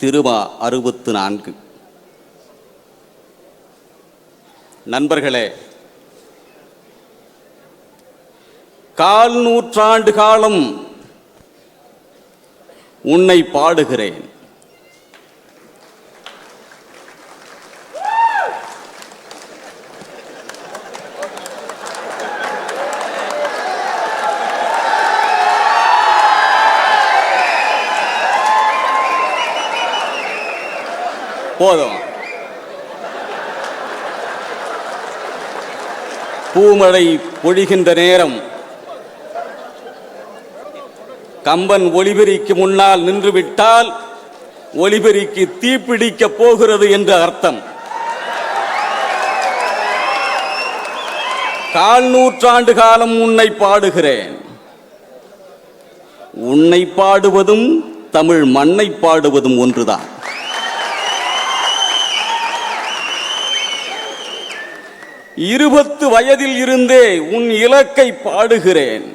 திருவா அறுபத்து நான்கு. நண்பர்களே கால் நூற்றாண்டு காலம் உன்னை பாடுகிறேன். போதும். பூமழை பொழிகின்ற நேரம். கம்பன் ஒளிபெறிக்கு முன்னால் நின்றுவிட்டால் ஒளிபெறிக்கு தீப்பிடிக்கப் போகிறது என்று அர்த்தம். கால் நூற்றாண்டு காலம் உன்னை பாடுகிறேன். உன்னை பாடுவதும் தமிழ் மண்ணை பாடுவதும் ஒன்றுதான். இருபத்து வயதில் இருந்தே உன் இலக்கை பாடுகிறேன்.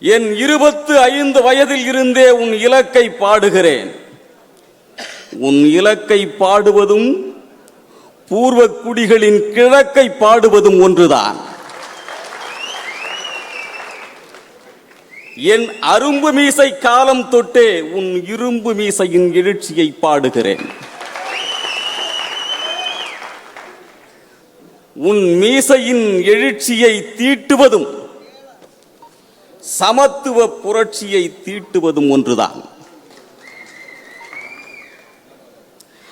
என் இருபத்து ஐந்து வயதில் இருந்தே உன் இலக்கை பாடுகிறேன். உன் இலக்கை பாடுவதும் பூர்வ குடிகளின் கிழக்கை பாடுவதும் ஒன்றுதான். என் அரும்பு மீசை காலம் தொட்டே உன் இரும்பு மீசையின் எழுச்சியை பாடுகிறேன். உன் மீசையின் எழுச்சியை தீட்டுவதும் சமத்துவ புரட்சியை தீட்டுவதும் ஒன்றுதான்.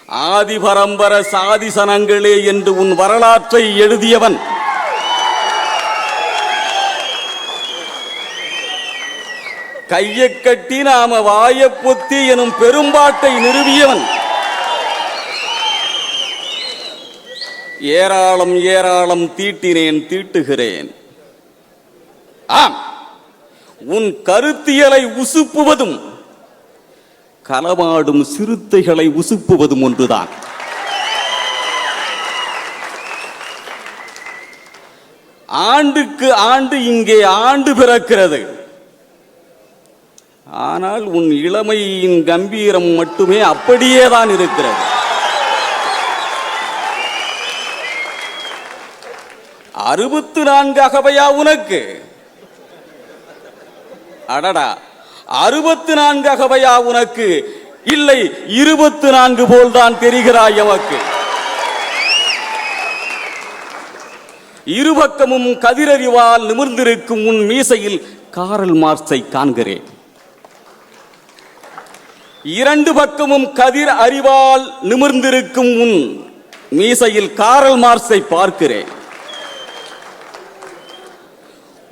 ஆதிபரம்பர சாதிசனங்களே என்று உன் வரலாற்றை எழுதியவன் கையை கட்டி நாம வாய பொத்தி எனும் பெரும்பாட்டை நிறுவியவன் ஏராளம் ஏராளம் தீட்டினேன் தீட்டுகிறேன். ஆம். உன் கருத்தியலை உசுப்புவதும் களமாடும் சிறுத்தைகளை உசுப்புவதும் ஒன்றுதான். ஆண்டுக்கு ஆண்டு இங்கே ஆண்டு பிறக்கிறது. ஆனால் உன் இளமையின் கம்பீரம் மட்டுமே அப்படியே தான் இருக்கிறது. அறுபத்து நான்கு அகவையா உனக்கு? அடடா அறுபத்து நான்கு அகவையா உனக்கு? இல்லை இருபத்து நான்கு போல்தான் தெரிகிறாய் எமக்கு. இருபக்கமும் கதிரறிவால் நிமிர்ந்திருக்கும் உன் மீசையில் காரல் மார்க்ஸை காண்கிறேன். இரண்டு பக்கமும் கதிர் அறிவால் நிமிர்ந்திருக்கும் உன் மீசையில் காரல் மார்க்ஸை பார்க்கிறேன்.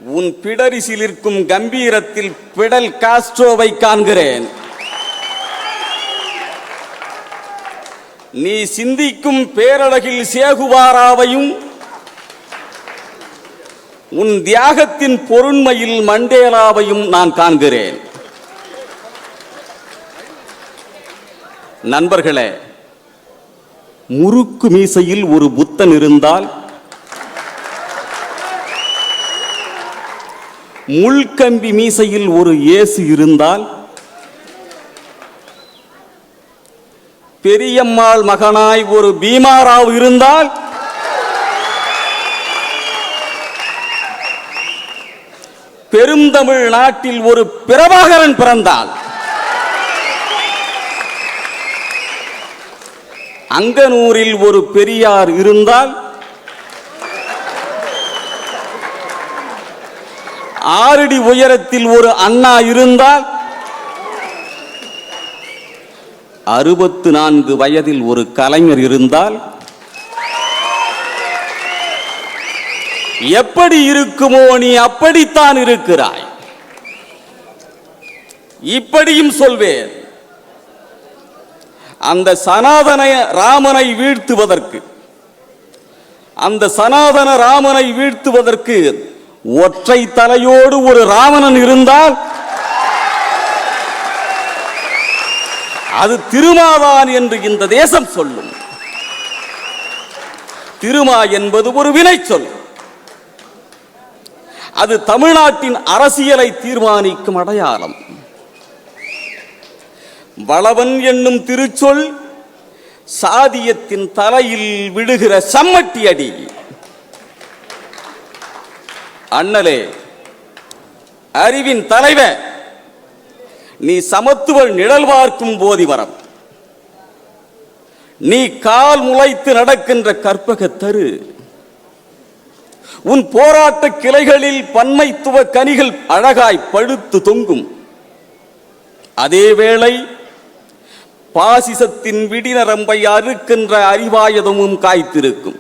உன் பிடரிசில் இருக்கும் கம்பீரத்தில் பிடல் காஸ்ட்ரோவை காண்கிறேன். நீ சிந்திக்கும் பேரழகில் சேகுவாராவையும் உன் தியாகத்தின் பொருண்மையில் மண்டேலாவையும் நான் காண்கிறேன். நண்பர்களே முறுக்கு மீசையில் ஒரு புத்தன் இருந்தால் முள்கம்பி மீசையில் ஒரு இயேசு இருந்தால் பெரியம்மாள் மகனாய் ஒரு பீமாராவ் இருந்தால் பெருந்தமிழ் நாட்டில் ஒரு பிரபாகரன் பிறந்தால். அங்கனூரில் ஒரு பெரியார் இருந்தால் ஆறடி உயரத்தில் ஒரு அண்ணா இருந்தால் அறுபத்து நான்கு வயதில் ஒரு கலைஞர் இருந்தால் எப்படி இருக்குமோ நீ அப்படித்தான் இருக்கிறாய். இப்படியும் சொல்வேன். அந்த சனாதன ராமனை வீழ்த்துவதற்கு அந்த சனாதன ராமனை வீழ்த்துவதற்கு ஒற்றை தலையோடு ஒரு ராவணன் இருந்தால் அது திருமாதான் என்று இந்த தேசம் சொல்லும். திருமா என்பது ஒரு வினை சொல். அது தமிழ்நாட்டின் அரசியலை தீர்மானிக்கும் அடையாளம். வளவன் என்னும் திருச்சொல் சாதியத்தின் தலையில் விழுகிற சம்மட்டி அடி அண்ணலே அறிவின் தலைவன் நீ சமத்துவ நிழல் பார்க்கும் போதி வரம் நீ கால் முளைத்து நடக்கின்ற கற்பக தரு. உன் போராட்ட கிளைகளில் பன்மைத்துவ கனிகள் அழகாய் பழுத்து தொங்கும். அதேவேளை பாசிசத்தின் விடிநரம்பை அறுக்கின்ற அறிவாயுதமும் காய்த்திருக்கும்.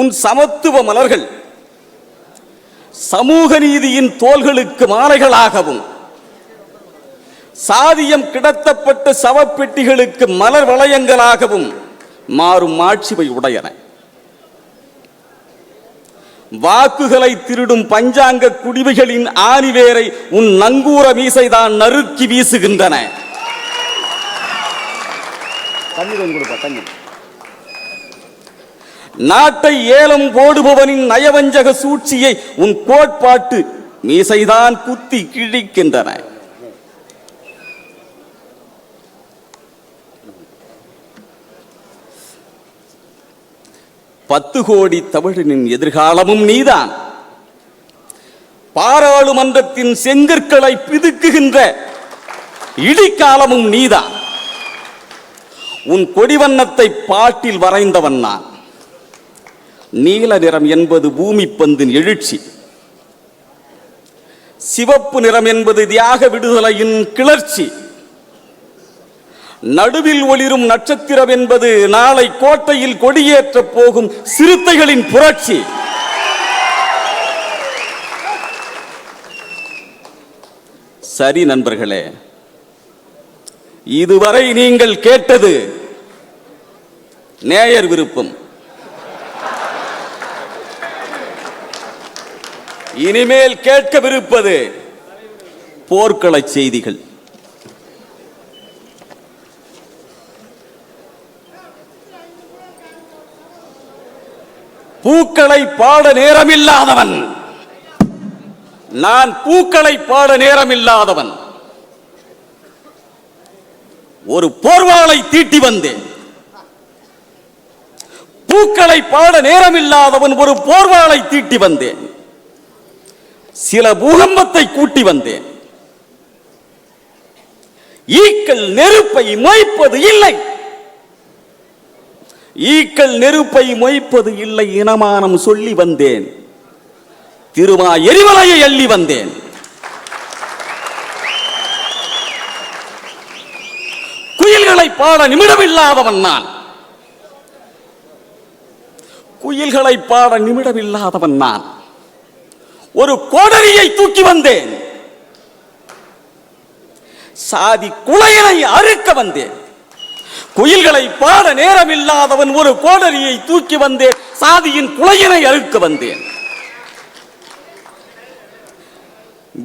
உன் சமத்துவ மலர்கள் சமூக நீதியின் தோள்களுக்கு மாலைகளாகவும் சாதியம் கிடத்தப்பட்ட சவப்பெட்டிகளுக்கு மலர் வளையங்களாகவும் மாறும் மாட்சிவை உடையன. வாக்குகளை திருடும் பஞ்சாங்க குடிமைகளின் ஆணிவேரை உன் நங்கூர மீசைதான் நறுக்கி வீசுகின்றன. நாட்டை ஏலம் போடுபவனின் நயவஞ்சக சூழ்ச்சியை உன் கோட்பாட்டு மீசைதான் குத்தி கிழிக்கின்றன. பத்து கோடி தமிழனின் எதிர்காலமும் நீதான். பாராளுமன்றத்தின் செங்கற்களை பிதுக்குகின்ற இடிக்காலமும் நீதான். உன் கொடிவண்ணத்தை பாட்டில் வரைந்தவன் நான். நீல நிறம் என்பது பூமி பந்தின் எழுச்சி. சிவப்பு நிறம் என்பது தியாக விடுதலையின் கிளர்ச்சி. நடுவில் ஒளிரும் நட்சத்திரம் என்பது நாளை கோட்டையில் கொடியேற்றப் போகும் சிறுத்தைகளின் புரட்சி. சரி நண்பர்களே இதுவரை நீங்கள் கேட்டது நேயர் விருப்பம். இனிமேல் கேட்கவிருப்பது போர்க்கள செய்திகள். பூக்களை பாட நேரமில்லாதவன். நான் பூக்களை பாட நேரமில்லாதவன். ஒரு போர்வாளை தீட்டி வந்தேன். பூக்களை பாட நேரமில்லாதவன் ஒரு போர்வாளை தீட்டி வந்தேன். சில பூகம்பத்தை கூட்டி வந்தேன். ஈக்கள் நெருப்பை மொய்ப்பது இல்லை. ஈக்கள் நெருப்பை மொய்ப்பது இல்லை இனமானம் சொல்லி வந்தேன். திருமா எரிமலையை அள்ளி வந்தேன். குயில்களை பாட நிமிடமில்லாதவன் நான். குயில்களை பாட நிமிடமில்லாதவன் நான். ஒரு கோடரியை தூக்கி வந்தேன். சாதி குலையனை அறுக்க வந்தேன். குயில்களை பாட நேரமில்லாதவன் ஒரு கோடரியை தூக்கி வந்தேன். சாதியின் குலையனை அறுக்க வந்தேன்.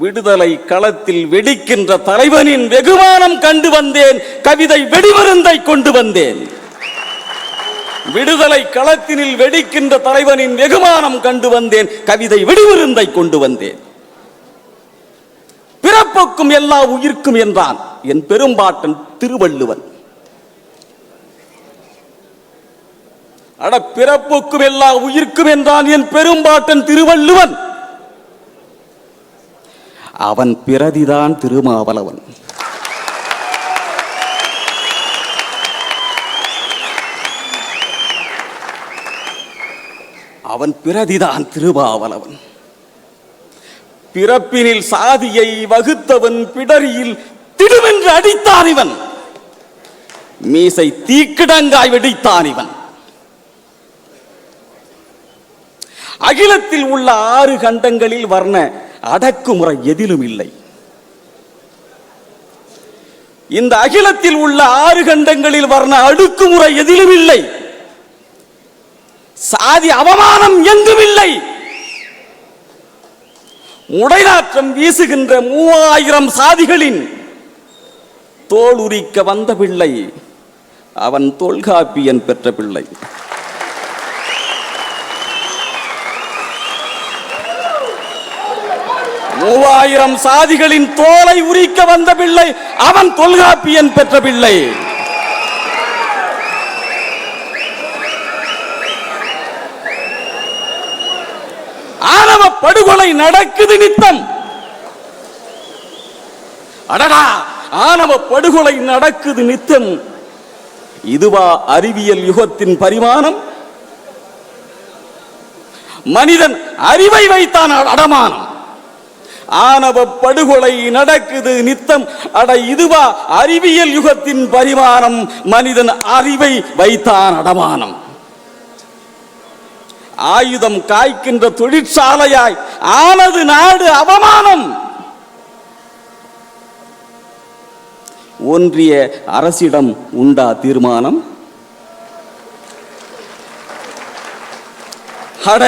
விடுதலை களத்தில் வெடிக்கின்ற தலைவனின் வெகுமானம் கண்டு வந்தேன். கவிதை வெடிமருந்தை கொண்டு வந்தேன். விடுதலை களத்தினில் வெடிக்கின்ற தலைவனின் வெகுமானம் கண்டு வந்தேன். கவிதை விடுவிருந்தை கொண்டு வந்தேன். பிறப்புக்கும் எல்லா உயிர்க்கும் என்றான் என் பெரும்பாட்டன் திருவள்ளுவன். அட பிறப்புக்கும் எல்லா உயிர்க்கும் என்றான் என் பெரும்பாட்டன் திருவள்ளுவன். அவன் பிரதிதான் திருமாவளவன். அவன் பிரதிதான் திருமாவளவன் பிறப்பினில் சாதியை வகுத்தவன் பிடரியில் திடுவென்று அடித்தான் இவன். மீசை தீக்கிடங்காய் வெடித்தான் இவன். அகிலத்தில் உள்ள ஆறு கண்டங்களில் வர்ண அடக்குமுறை எதிலும் இல்லை. இந்த அகிலத்தில் உள்ள ஆறு கண்டங்களில் வர்ண அடுக்குமுறை எதிலும் இல்லை. சாதி அவமானம் எங்கும் இல்லை முடைநாற்றம் வீசுகின்ற மூவாயிரம் சாதிகளின் தோல் உரிக்க வந்த பிள்ளை அவன் தொல்காப்பியன் பெற்ற பிள்ளை. மூவாயிரம் சாதிகளின் தோலை உரிக்க வந்த பிள்ளை அவன் தொல்காப்பியன் பெற்ற பிள்ளை ஆணவ படுகொலை நடக்குது நித்தம். அடடா ஆணவ படுகொலை நடக்குது நித்தம். இதுவா அறிவியல் யுகத்தின் பரிமாணம்? மனிதன் அறிவை வைத்தான் அடமானம். ஆணவ படுகொலை நடக்குது நித்தம். அட இதுவா அறிவியல் யுகத்தின் பரிமாணம். மனிதன் அறிவை வைத்தான் அடமானம். ஆயுதம் காய்க்கின்ற தொழிற்சாலையாய் ஆனது நாடு அவமானம். ஒன்றிய அரசிடம் உண்டா தீர்மானம்? அட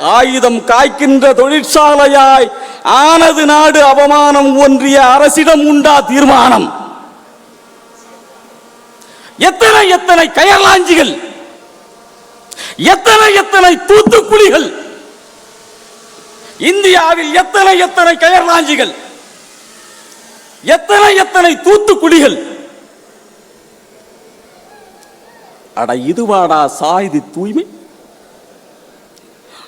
ஆயுதம் காய்க்கின்ற தொழிற்சாலையாய் ஆனது நாடு அவமானம் ஒன்றிய அரசிடம் உண்டா தீர்மானம்? எத்தனை எத்தனை கயர்லாஞ்சிகள் எத்தனை எத்தனை தூத்துக்குழிகள் இந்தியாவில் எத்தனை எத்தனை கயர்லாஞ்சிகள் எத்தனை எத்தனை தூத்துக்குழிகள் அட இதுவாடா சாதி தூய்மை?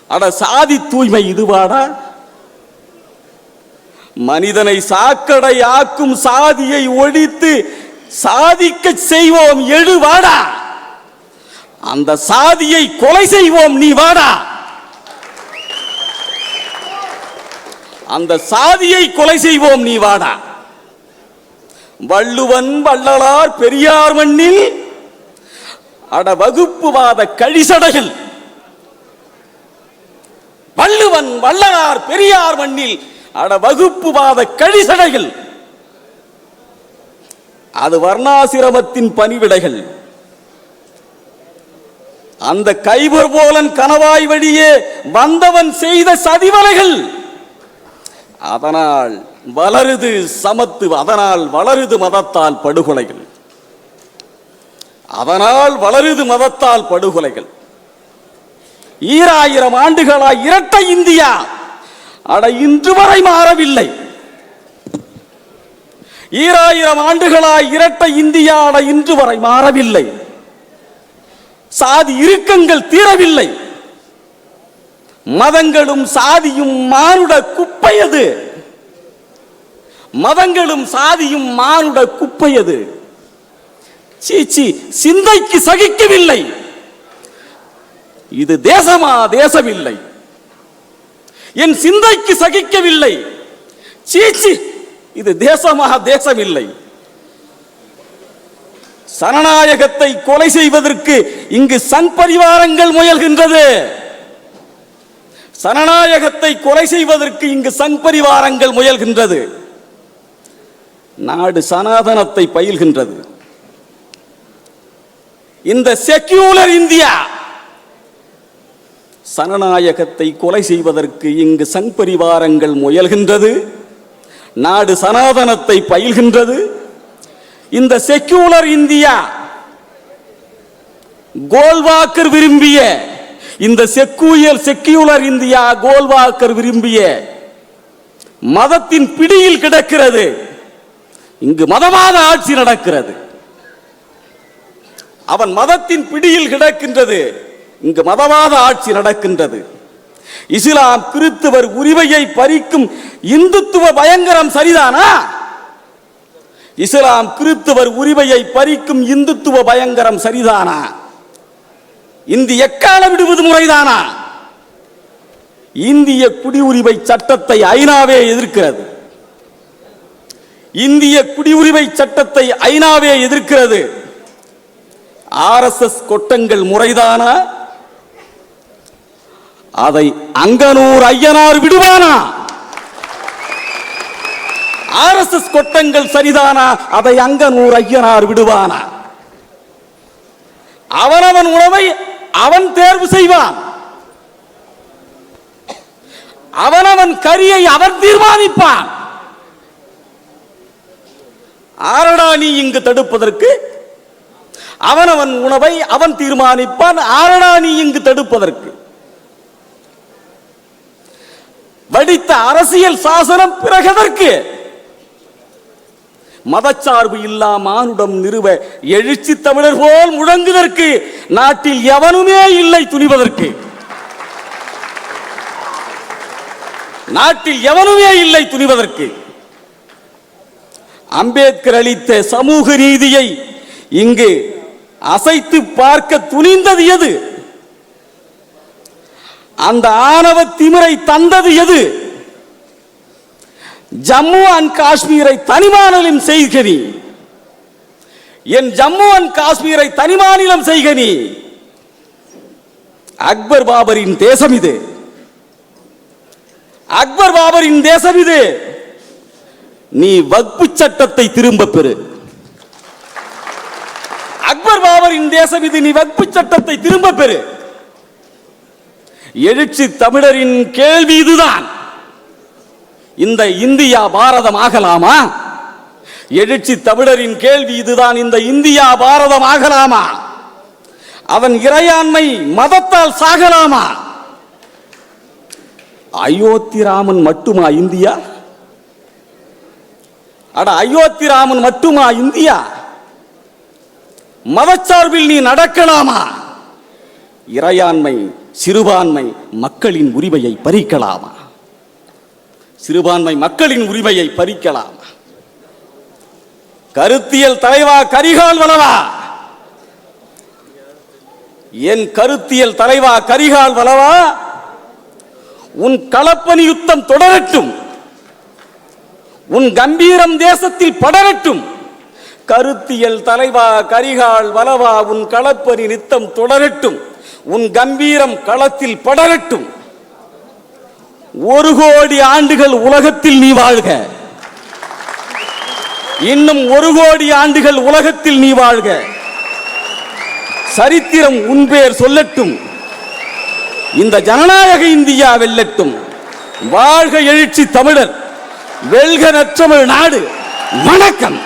அட சாதி தூய்மை இதுவாடா? மனிதனை சாக்கடை ஆக்கும் சாதியை ஒழித்து சாதிக்க செய்வோம் எழுவாடா? அந்த சாதியை கொலை செய்வோம் நீ வாடா. அந்த சாதியை கொலை செய்வோம் நீ வாடா. வள்ளுவன் வள்ளலார் பெரியார் மண்ணில் அட வகுப்புவாத கழிசடைகள். வள்ளுவன் வள்ளலார் பெரியார் மண்ணில் அட வகுப்புவாத கழிசடைகள். அது வர்ணாசிரமத்தின் பணிவிடைகள். அந்த கைவர் போலன் கணவாய் வழியே வந்தவன் செய்த சதிவலைகள். அதனால் வளருது சமத்து அதனால் வளருது மதத்தால் படுகொலைகள். அதனால் வளருது மதத்தால் படுகொலைகள். ஈராயிரம் ஆண்டுகளாய் இரட்டை இந்தியா. அட இன்று வரை மாறவில்லை. ஈராயிரம் ஆண்டுகளாய் இரட்டை இந்தியா அட இன்று வரை மாறவில்லை. சாதி இறுக்கங்கள் தீரவில்லை. மதங்களும் சாதியும் மானுட குப்பையது. மதங்களும் சாதியும் மானுட குப்பையது. சீச்சி சிந்தைக்கு சகிக்கவில்லை. இது தேசமா தேசமில்லை. என் சிந்தைக்கு சகிக்கவில்லை. சீச்சி இது தேசமா தேசமில்லை. சனநாயகத்தை கொலை செய்வதற்கு இங்கு சங் பரிவாரங்கள் முயல்கின்றது. சனநாயகத்தை கொலை செய்வதற்கு இங்கு சங் பரிவாரங்கள் முயல்கின்றது. நாடு சனாதனத்தை பயில்கின்றது. இந்த செக்யூலர் இந்தியா சனநாயகத்தை கொலை செய்வதற்கு இங்கு சங் பரிவாரங்கள் முயல்கின்றது. நாடு சனாதனத்தை பயில்கின்றது. இந்த செக்யூலர் இந்தியா கோல்வாக்கர் விரும்பிய இந்த செக்குயல் செக்யூலர் இந்தியா கோல்வாக்கர் விரும்பிய மதத்தின் பிடியில் கிடக்கிறது. இங்கு மதவாத ஆட்சி நடக்கிறது. அவன் மதத்தின் பிடியில் கிடக்கின்றது. இங்கு மதவாத ஆட்சி நடக்கின்றது. இஸ்லாம் கிறிஸ்துவர் உரிமையை பறிக்கும் இந்துத்துவ பயங்கரம் சரிதானா? இஸ்லாம் கிறிஸ்துவர் உரிமையை பறிக்கும் இந்துத்துவ பயங்கரம் சரிதானா? இந்தி எக்கால விடுவது முறைதானா? இந்திய குடியுரிமை சட்டத்தை ஐநாவே எதிர்க்கிறது. இந்திய குடியுரிமை சட்டத்தை ஐநாவே எதிர்க்கிறது. ஆர்எஸ்எஸ் கொட்டங்கள் முறைதானா? அதை அங்கனூர் ஐயனார் விடுவானா? ஆர்எஸ்எஸ் கொட்டங்கள் சரிதானா? அதை அங்கனூர் ஐயனார் விடுவானா? அவனவன் உணவை அவன் தேர்வு செய்வான். அவனவன் கரியை அவன் தீர்மானிப்பான். ஆரடா நீ இங்கு தடுப்பதற்கு? அவனவன் உணவை அவன் தீர்மானிப்பான். ஆரடா நீ இங்கு தடுப்பதற்கு? வடித்த அரசியல் சாசனம் பிறகதற்கு? மதச்சார்பு இல்லா மானுடம் நிறுவ எழுச்சி தமிழர் போல் முழங்குதற்கு நாட்டில் எவனுமே இல்லை துணிவதற்கு. நாட்டில் எவனுமே இல்லை துணிவதற்கு. அம்பேத்கர் அளித்த சமூக நீதியை இங்கு அசைத்து பார்க்க துணிந்தது எது? அந்த ஆணவ திமிரை தந்தது எது? ஜம்மு அண்ட் காஷ்மீரை தனிமாநிலம் செய்க நீ. என் ஜம்மு அண்ட் காஷ்மீரை தனிமாநிலம் செய்க நீ. அக்பர் பாபரின் தேசம் இது. அக்பர் பாபரின் தேசம் இது. நீ வக்பு சட்டத்தை திரும்ப பெறு. அக்பர் பாபரின் தேசம் இது நீ வக்பு சட்டத்தை திரும்ப பெறு. எழுச்சி தமிழரின் கேள்வி இதுதான். இந்த இந்தியா பாரதம் ஆகலாமா எழுச்சி தமிழரின் கேள்வி இதுதான் இந்த இந்தியா பாரதம் ஆகலாமா அவன் இறையாண்மை மதத்தால் சாகலாமா? அயோத்தி ராமன் மட்டுமா இந்தியா? அட அயோத்தி ராமன் மட்டுமா இந்தியா? மதச்சார்பில் நீ நடக்கலாமா? இறையாண்மை சிறுபான்மை மக்களின் உரிமையை பறிக்கலாமா? சிறுபான்மை மக்களின் உரிமையை பறிக்கலாம். கருத்தியல் தலைவா கரிகால் வளவா? என் கருத்தியல் தலைவா கரிகால் வளவா? உன் களப்பணி யுத்தம் தொடரட்டும். உன் கம்பீரம் தேசத்தில் படரட்டும். கருத்தியல் தலைவா கரிகால் வலவா உன் களப்பணி நித்தம் தொடரட்டும். உன் கம்பீரம் களத்தில் படரட்டும். ஒரு கோடி ஆண்டுகள் உலகத்தில் நீ வாழ்க. இன்னும் ஒரு கோடி ஆண்டுகள் உலகத்தில் நீ வாழ்க. சரித்திரம் உன் பேர் சொல்லட்டும். இந்த ஜனநாயக இந்தியா வெல்லட்டும். வாழ்க எழுச்சி தமிழர். வெல்க நற்றமிழ் நாடு. வணக்கம்.